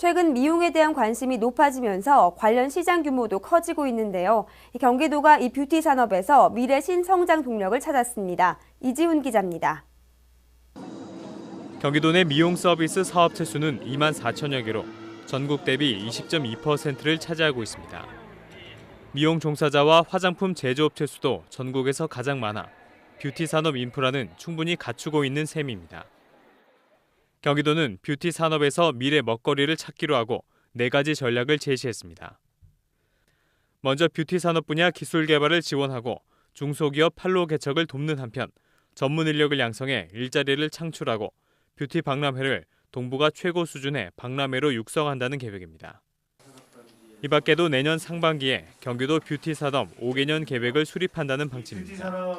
최근 미용에 대한 관심이 높아지면서 관련 시장 규모도 커지고 있는데요. 이 경기도가 이 뷰티 산업에서 미래 신성장 동력을 찾았습니다. 이지훈 기자입니다. 경기도 내 미용 서비스 사업체 수는 2만 4천여 개로 전국 대비 20.2%를 차지하고 있습니다. 미용 종사자와 화장품 제조업체 수도 전국에서 가장 많아 뷰티 산업 인프라는 충분히 갖추고 있는 셈입니다. 경기도는 뷰티 산업에서 미래 먹거리를 찾기로 하고 네 가지 전략을 제시했습니다. 먼저 뷰티 산업 분야 기술 개발을 지원하고 중소기업 판로 개척을 돕는 한편 전문 인력을 양성해 일자리를 창출하고 뷰티 박람회를 동부가 최고 수준의 박람회로 육성한다는 계획입니다. 이 밖에도 내년 상반기에 경기도 뷰티 산업 5개년 계획을 수립한다는 방침입니다.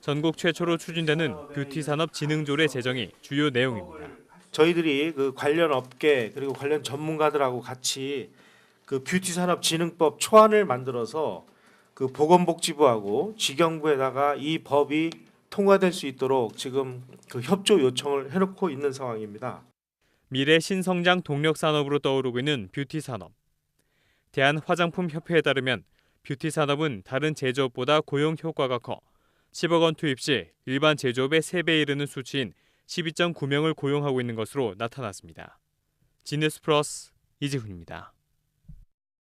전국 최초로 추진되는 뷰티 산업 진흥조례 제정이 주요 내용입니다. 저희들이 그 관련 업계 그리고 관련 전문가들하고 같이 그 뷰티 산업 진흥법 초안을 만들어서 그 보건복지부하고 직영부에다가 이 법이 통과될 수 있도록 지금 그 협조 요청을 해놓고 있는 상황입니다. 미래 신성장 동력 산업으로 떠오르고 있는 뷰티 산업. 대한 화장품 협회에 따르면 뷰티 산업은 다른 제조업보다 고용 효과가 커 10억 원 투입 시 일반 제조업의 3배에 이르는 수치인 12.9명을 고용하고 있는 것으로 나타났습니다. 지니스 플러스 이지훈입니다.